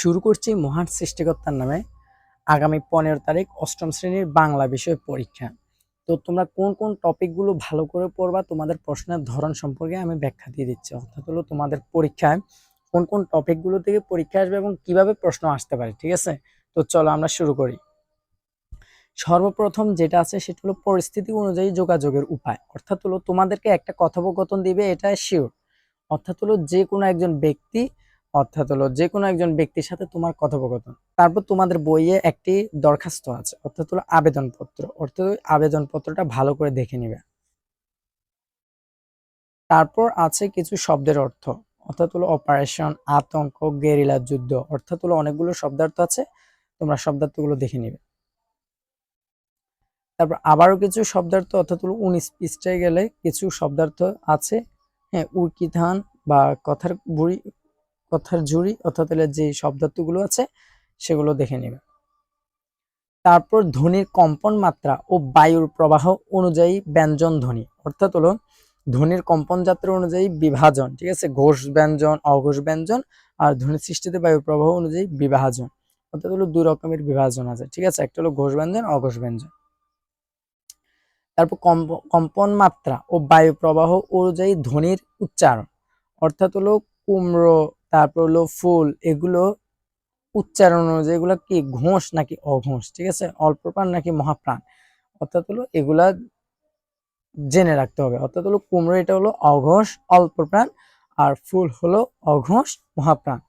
শুরু করছি মহান সৃষ্টিকর্তার নামে আগামী পনেরো তারিখ অষ্টম শ্রেণির বাংলা বিষয় পরীক্ষা। তো তোমরা কোন কোন টপিকগুলো ভালো করে পড়বা তোমাদের প্রশ্নের ধরন সম্পর্কে আমি ব্যাখ্যা দিয়ে দিচ্ছি। অর্থাৎ হলো তোমাদের পরীক্ষায় কোন কোন টপিকগুলো থেকে পরীক্ষা আসবে এবং কীভাবে প্রশ্ন আসতে পারে, ঠিক আছে? তো চলো আমরা শুরু করি। সর্বপ্রথম যেটা আছে সেটা হলো পরিস্থিতি অনুযায়ী যোগাযোগের উপায়। অর্থাৎ হলো তোমাদেরকে একটা কথোপকথন দিবে এটা শিওর অর্থাৎ হলো যে কোনো একজন ব্যক্তি অর্থাৎ হলো যে কোনো একজন ব্যক্তির সাথে তোমার কথোপকথন। তারপর তোমাদের বইয়ে একটি দরখাস্ত আছে, অর্থাৎ হলো আবেদনপত্র। অর্থাৎ আবেদনপত্রটা ভালো করে দেখে নিবে। তারপর আছে কিছু শব্দের অর্থ, অর্থাৎ হলো অপারেশন, আতঙ্ক, গেরিলা যুদ্ধ, অর্থাৎ হলো অনেকগুলো শব্দার্থ আছে, তোমরা শব্দার্থগুলো দেখে নিবে। তারপর আবারও কিছু শব্দার্থ, অর্থাৎ হলো উনিশ পৃষ্ঠায় গেলে কিছু শব্দার্থ আছে। হ্যাঁ উর্কিধান বা কথার বুড়ি কথার ঝুড়ি অর্থাৎ যে শব্দার্থগুলো আছে, সেগুলো দেখে নেবে। তারপর ধ্বনির কম্পন মাত্রা ও বায়ুর প্রবাহ অনুযায়ী ব্যঞ্জন ধ্বনি, অর্থাৎ হলো ধ্বনির কম্পন যাত্রা অনুযায়ী বিভাজন, ঠিক আছে? ঘোষ ব্যঞ্জন, অঘোষ ব্যঞ্জন আর ধ্বনি সৃষ্টিতে বায়ুর প্রবাহ অনুযায়ী বিভাজন, অর্থাৎ হলো দুই রকমের বিভাজন আছে, ঠিক আছে? একটা হলো ঘোষ ব্যঞ্জন, অঘোষ ব্যঞ্জন। তারপর কম্পন মাত্রা ও বায়ু প্রবাহ অনুযায়ী ধ্বনির উচ্চারণ, অর্থাৎ হলো কুমড়ো তারপর হলো ফুল, এগুলো উচ্চারণ অনুযায়ী এগুলো কি ঘোষ নাকি অঘোষ, ঠিক আছে? অল্প প্রাণ নাকি মহাপ্রাণ? অর্থাৎ হলো এগুলা জেনে রাখতে হবে। অর্থাৎ হলো কুমড়ো এটা হলো অঘোষ অল্প প্রাণ আর ফুল হলো অঘোষ, মহাপ্রাণ।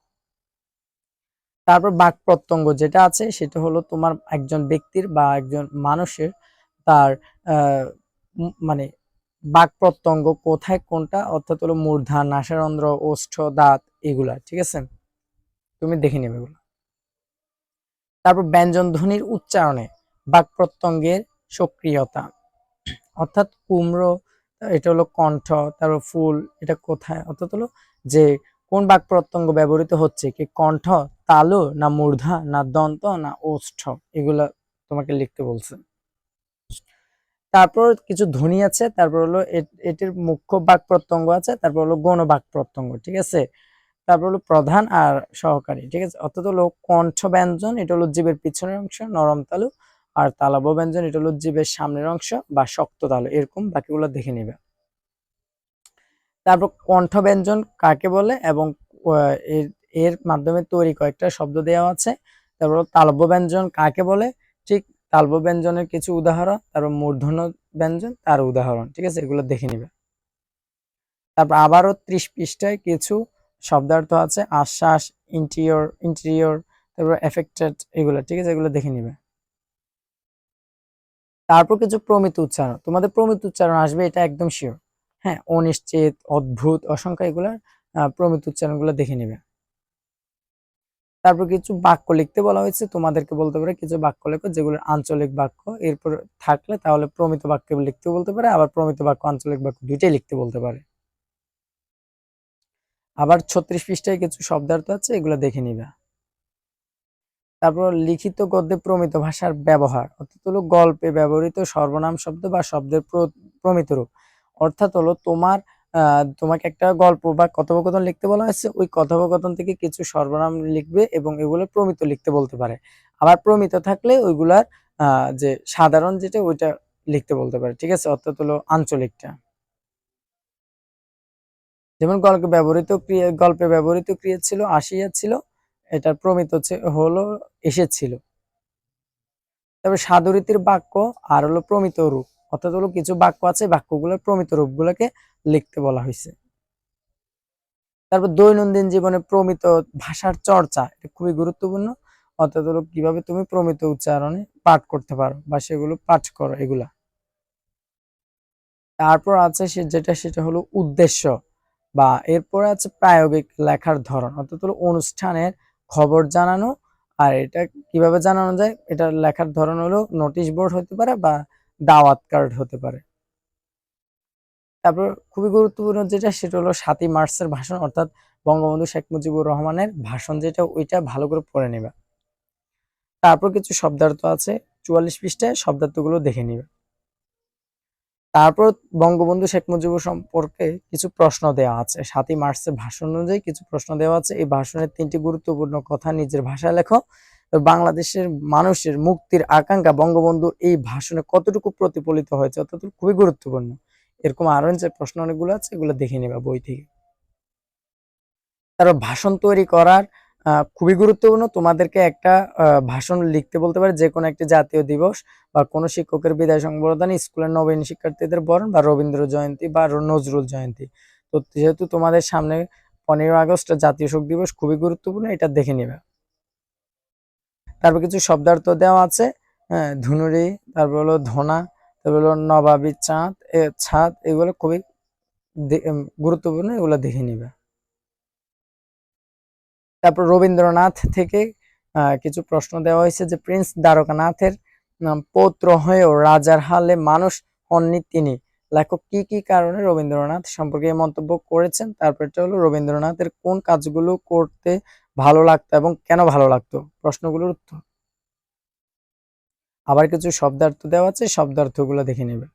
তারপর বাক প্রত্যঙ্গ যেটা আছে, সেটা হলো তোমার একজন ব্যক্তির বা একজন মানুষের তার মানে বাক প্রত্যঙ্গ কোথায় কোনটা? অর্থাৎ হলো মূর্ধা, নাসারন্ধ্র, ওষ্ঠ, দাঁত এগুলা, ঠিক আছে? তুমি দেখে নেবে এগুলো। তারপর ব্যঞ্জন ধ্বনির উচ্চারণে বাক প্রত্যঙ্গের সক্রিয়তা। অর্থাৎ কুমড়ো, এটা হলো কণ্ঠ, তারপর ফুল, এটা কোথায়? অর্থাৎ হলো যে কোন বাক প্রত্যঙ্গ ব্যবহৃত হচ্ছে? কি কণ্ঠ, তালু, না মূর্ধা, না দন্ত, না ওষ্ঠ? এগুলা তোমাকে লিখতে বলছে। তারপর কিছু ধ্বনি আছে, তারপর হলো এটির মুখ্য বাক প্রত্যঙ্গ আছে, তারপর হলো গণ বাক প্রত্যঙ্গ, ঠিক আছে? তারপর হলো প্রধান আর সহকারী, ঠিক আছে? অর্থাৎ হলো কণ্ঠ ব্যঞ্জন, এটা হলো জীবের পিছনের অংশ, নরম তালু, আর তালাব ব্যঞ্জন, এটা হলো জীবের সামনের অংশ বা শক্ত তালু, এরকম বাকিগুলো দেখে নিবে। তারপর কণ্ঠ ব্যঞ্জন কাকে বলে এবং এর মাধ্যমে তৈরি কয়েকটা শব্দ দেওয়া আছে। তারপর তালব্য ব্যঞ্জন কাকে বলে? ঠিক তালব্য ব্যঞ্জনের কিছু উদাহরণ, তারপর মূর্ধন্য ব্যঞ্জন, তার উদাহরণ, ঠিক আছে? এগুলো দেখে নিবে। তারপর আবারও ত্রিশ পৃষ্ঠায় কিছু শব্দার্থ আছে, আশ্বাস ইন্টিরিয়র ইন্টেরিয়র তারপর এফেক্টেড এগুলো, ঠিক আছে? এগুলো দেখে নিবে। তারপর কিছু প্রমিত উচ্চারণ। তোমাদের প্রমিত উচ্চারণ আসবে, এটা একদম শিওর হ্যাঁ অনিশ্চিত, অদ্ভুত, অসংখ্য এগুলার প্রমিত উচ্চারণগুলো দেখে নিবে। তারপর কিছু বাক্য লিখতে বলা হয়েছে, তোমাদেরকে বলতে পারে কিছু বাক্য লেখো, যেগুলো আঞ্চলিক বাক্য। এরপর থাকলে তাহলে প্রমিত বাক্য লিখতে বলতে পারে, আবার প্রমিত বাক্য, আঞ্চলিক বাক্য দুইটাই লিখতে বলতে পারে। আবার ছত্রিশ পৃষ্ঠায় কিছু শব্দার্থ আছে, এগুলো দেখে নিবে। তারপর লিখিত গদ্যে প্রমিত ভাষার ব্যবহার, অর্থাৎ হলো গল্পে ব্যবহৃত সর্বনাম শব্দ বা শব্দের প্রমিত রূপ। অর্থাৎ হলো তোমার তোমাকে একটা গল্প বা কথোপকথন লিখতে বলা হয়েছে। ওই কথোপকথন থেকে কিছু সর্বনাম লিখবে এবং এগুলো প্রমিত লিখতে বলতে পারে। আবার প্রমিত থাকলে ওইগুলার যে সাধারণ যেটা, ওইটা লিখতে বলতে পারে। ঠিক আছে? অর্থাৎ হলো আঞ্চলিকটা। যেমন গল্পে ব্যবহৃত ক্রিয়া, গল্পে ব্যবহৃত ক্রিয়া ছিল, আসিয়া ছিল, এটার প্রমিত হলো, এসেছিল। তবে সাধুরীতির বাক্য আর হলো প্রমিত রূপ। অর্থাৎ হলো কিছু বাক্য আছে, বাক্যগুলোর প্রমিত রূপগুলোকে লিখতে বলা হয়েছে তারপর দৈনন্দিন জীবনে প্রমিত ভাষার চর্চা, এটা খুবই গুরুত্বপূর্ণ। অর্থাৎ কীভাবে তুমি প্রমিত উচ্চারণে পাঠ করতে পারো বা সেগুলো পাঠ করো এগুলা। তারপর আছে সে যেটা, সেটা হলো উদ্দেশ্য বা এরপরে আছে প্রায়োগিক লেখার ধরন। অর্থাৎ হলো অনুষ্ঠানের খবর জানানো আর এটা কীভাবে জানানো যায়? এটা লেখার ধরন হলো নোটিশ বোর্ড হতে পারে বা দাওয়াত কার্ড হতে পারে। তারপর খুবই গুরুত্বপূর্ণ যেটা, সেটা হলো সাতই মার্চের ভাষণ, অর্থাৎ বঙ্গবন্ধু শেখ মুজিবুর রহমানের ভাষণ যেটা, ওইটা ভালো করে পড়ে নেবে। তারপর কিছু শব্দার্থ আছে, চুয়াল্লিশ পৃষ্ঠায় শব্দার্থগুলো দেখে নিবে। তারপর বঙ্গবন্ধু শেখ মুজিবুর সম্পর্কে কিছু প্রশ্ন দেওয়া আছে। সাতই মার্চের ভাষণ অনুযায়ী কিছু প্রশ্ন দেওয়া আছে। এই ভাষণের তিনটি গুরুত্বপূর্ণ কথা নিজের ভাষায় লেখো। বাংলাদেশের মানুষের মুক্তির আকাঙ্ক্ষা বঙ্গবন্ধুর এই ভাষণে কতটুকু প্রতিফলিত হয়েছে, অর্থাৎ খুবই গুরুত্বপূর্ণ। এরকম আরও যে প্রশ্ন অনেকগুলো আছে, এগুলো দেখে নেবা বই থেকে। তারপর ভাষণ তৈরি করার খুবই গুরুত্বপূর্ণ। তোমাদেরকে একটা ভাষণ লিখতে বলতে পারে, যে কোনো একটি জাতীয় দিবস বা কোনো শিক্ষকের বিদায় সংবর্ধনা, স্কুলের নবীন শিক্ষার্থীদের বরণ বা রবীন্দ্র জয়ন্তী বা নজরুল জয়ন্তী। তো যেহেতু তোমাদের সামনে পনেরো আগস্ট জাতীয় শোক দিবস, খুবই গুরুত্বপূর্ণ, এটা দেখে নিবে। তারপর কিছু শব্দার্থ দেওয়া আছে হ্যাঁ ধুনুরি, তারপর হলো ধনা তারপর হলো নবাবী চাঁদ ছাদ, এগুলো খুবই গুরুত্বপূর্ণ, এগুলো দেখে নিবে। তারপর রবীন্দ্রনাথ থেকে কিছু প্রশ্ন দেওয়া হয়েছে যে প্রিন্স দ্বারকানাথের পৌত্র হয়েও রাজার হালে মানুষ হননি তিনি। লেখক, কি কি কারণে রবীন্দ্রনাথ সম্পর্কে মন্তব্য করেছেন? তারপরটা হলো রবীন্দ্রনাথের কোন কাজগুলো করতে ভালো লাগতো এবং কেন ভালো লাগতো? প্রশ্নগুলোর উত্তর। আবার কিছু শব্দার্থ দেওয়া আছে, শব্দার্থগুলো দেখে নেবে।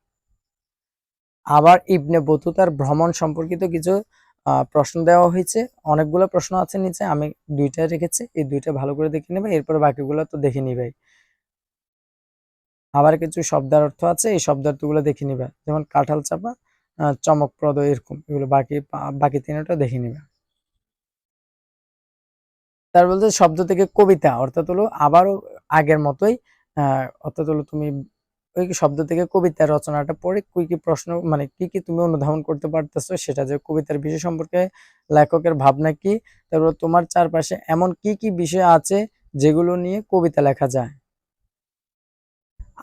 আবার ইবনে বতুতার ভ্রমণ সম্পর্কিত কিছু প্রশ্ন দেওয়া হয়েছে। অনেকগুলো প্রশ্ন আছে নিচে, আমি দুইটা রেখেছি, এই দুইটা ভালো করে দেখে নেবে, এরপরে বাকিগুলো তো দেখে নিবে। আবার কিছু শব্দার্থ আছে, এই শব্দার্থগুলো দেখে নিবে। যেমন কাঁঠাল চাপা চমকপ্রদ এরকম, এগুলো বাকি বাকি তিনটা দেখে নিবে। তার বলতে শব্দ থেকে কবিতা, অর্থাৎ হলো আবারও আগের মতোই অর্থাৎ হলো তুমি ওই শব্দ থেকে কবিতা রচনাটা পড়ে কি কি প্রশ্ন মানে কি কি তুমি অনুধাবন করতে পারতেছো সেটা যে কবিতার বিষয় সম্পর্কে লেখকের ভাবনা কি, তারপর তোমার চারপাশে এমন কি কি বিষয় আছে যেগুলো নিয়ে কবিতা লেখা যায়?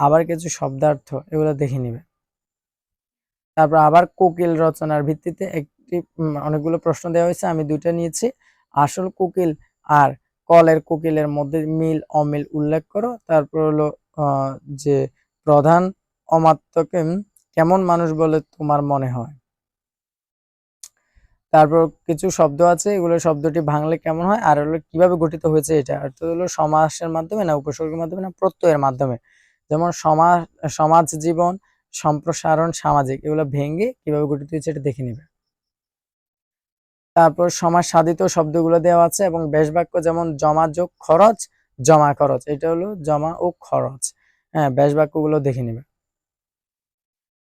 আবার কিছু শব্দার্থ, এগুলো দেখে নিবে। তারপর আবার কোকিল রচনার ভিত্তিতে একটি অনেকগুলো প্রশ্ন দেওয়া হয়েছে, আমি দুইটা নিয়েছি। আসল কোকিল আর কলের কোকিলের মধ্যে মিল, অমিল উল্লেখ করো। তারপর হলো যে প্রধান অমাত্যকে কেমন মানুষ বলে তোমার মনে হয়? তারপর কিছু শব্দ আছে, এগুলো শব্দটি ভাঙলে কেমন হয়? আর হলো, কীভাবে গঠিত হয়েছে এটা? অর্থাৎ হলো, সমাসের মাধ্যমে না, উপসর্গের মাধ্যমে না, প্রত্যয়ের মাধ্যমে। যেমন সমাজ সমাজ জীবন, সম্প্রসারণ, সামাজিক, এগুলো ভেঙে কীভাবে গঠিত হয়েছে এটা দেখে নিবে। তারপর সমাজ সাধিত শব্দগুলো দেওয়া আছে এবং বেশ বাক্য যেমন জমা যোগ খরচ, জমা খরচ। এটা হলো জমা ও খরচ। হ্যাঁ বেশ বাক্যগুলো দেখে নিবে।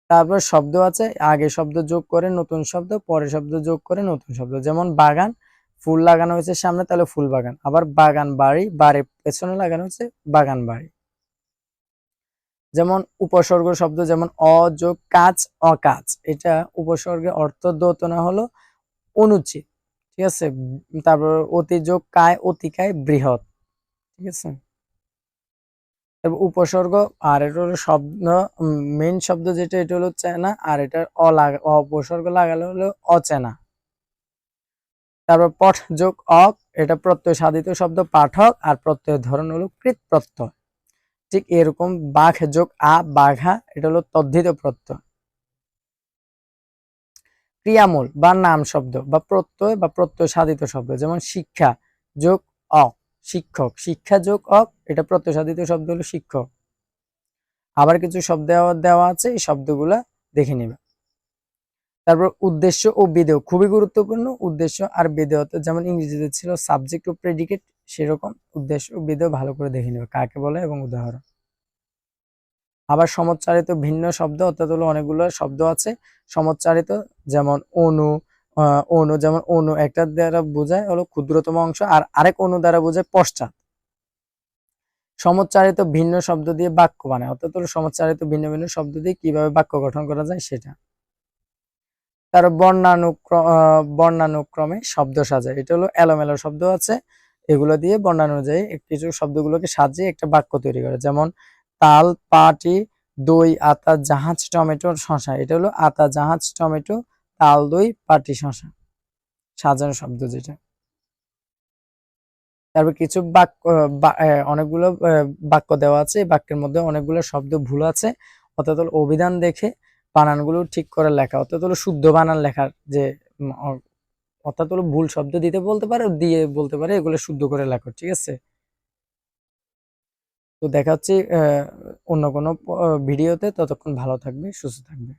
তারপর শব্দ আছে, আগে শব্দ যোগ করে, নতুন শব্দ, পরে শব্দ যোগ করে, নতুন শব্দ। যেমন বাগান, ফুল লাগানো হয়েছে সামনে, তাহলে ফুল বাগান। আবার বাগান বাড়ি, বাড়ির পেছনে লাগানো হয়েছে বাগান বাড়ি। যেমন উপসর্গ শব্দ যেমন অযোগ কাজ, অকাজ। এটা উপসর্গের অর্থ দোতনা হলো অনুচিত ঠিক আছে? তারপর অতিযোগ কায় অতিকায় বৃহৎ, ঠিক আছে? উপসর্গ, আর এটা হলো শব্দ মেইন শব্দ যেটা, এটা হলো চেনা, আর এটা অলাগা অপসর্গ লাগালে হলো অচেনা। তারপর পঠ যোগ অক, এটা প্রত্যয় সাধিত শব্দ পাঠক, আর প্রত্যয়ের ধরন হলো কৃত প্রত্যয় ঠিক এরকম বাঘ যোগ আ, বাঘা, এটা হলো তদ্ধিত প্রত্যয়। ক্রিয়ামূল বা নাম শব্দ বা প্রত্যয় বা প্রত্যয় সাধিত শব্দ, যেমন শিক্ষা যোগ অক শিক্ষক। শিক্ষা যোগ অক এটা প্রত্যয় সাধিত শব্দ হলো শিক্ষক। আবার কিছু শব্দ দেওয়া আছে, এই শব্দগুলা দেখে নিবে। তারপর উদ্দেশ্য ও বিধেয় খুবই গুরুত্বপূর্ণ। উদ্দেশ্য আর বিধেয় যেমন ইংরেজিতে ছিল সাবজেক্ট ও প্রেডিকেট সেরকম উদ্দেশ্য ও বিধেয় ভালো করে দেখে নিবে, কাকে বলে এবং উদাহরণ। আবার সমচ্চারিত ভিন্ন শব্দ, অর্থাৎ হলো অনেকগুলো শব্দ আছে। সমচ্চারিত যেমন অনু অনু যেমন অনু, একটা দ্বারা বোঝায় হলো ক্ষুদ্রতম অংশ, আর আরেক অনু দ্বারা বোঝায় পশ্চাৎ। সমচ্চারিত ভিন্ন শব্দ দিয়ে বাক্য বানায়, অর্থাৎ হলো সমচ্চারিত ভিন্ন ভিন্ন শব্দ দিয়ে কীভাবে বাক্য গঠন করা যায় সেটা। তার বর্ণানুক্রম বর্ণানুক্রমে শব্দ সাজায়। এটা হলো এলোমেলো শব্দ আছে। এগুলো দিয়ে বর্ণানুযায়ী কিছু শব্দগুলোকে সাজিয়ে একটা বাক্য তৈরি করে। যেমন তাল, পাটি, দই, আতা, জাহাজ, টমেটো শশা এটা হলো আতা, জাহাজ, টমেটো, তাল, দই, পাটি শশা সাজানো শব্দ যেটা। তারপর কিছু বাক্য অনেকগুলো বাক্য দেওয়া আছে। বাক্যের মধ্যে অনেকগুলো শব্দ ভুল আছে। অর্থাৎ হলো অভিধান দেখে বানানগুলো ঠিক করে লেখা। অর্থাৎ হলো শুদ্ধ বানান লেখার যে অর্থাৎ হলো ভুল শব্দ দিতে বলতে পারে, দিয়ে বলতে পারে, এগুলো শুদ্ধ করে লেখো, ঠিক আছে? তো দেখা হচ্ছে অন্য কোনো ভিডিওতে ততক্ষণ ভালো থাকবে সুস্থ থাকবে।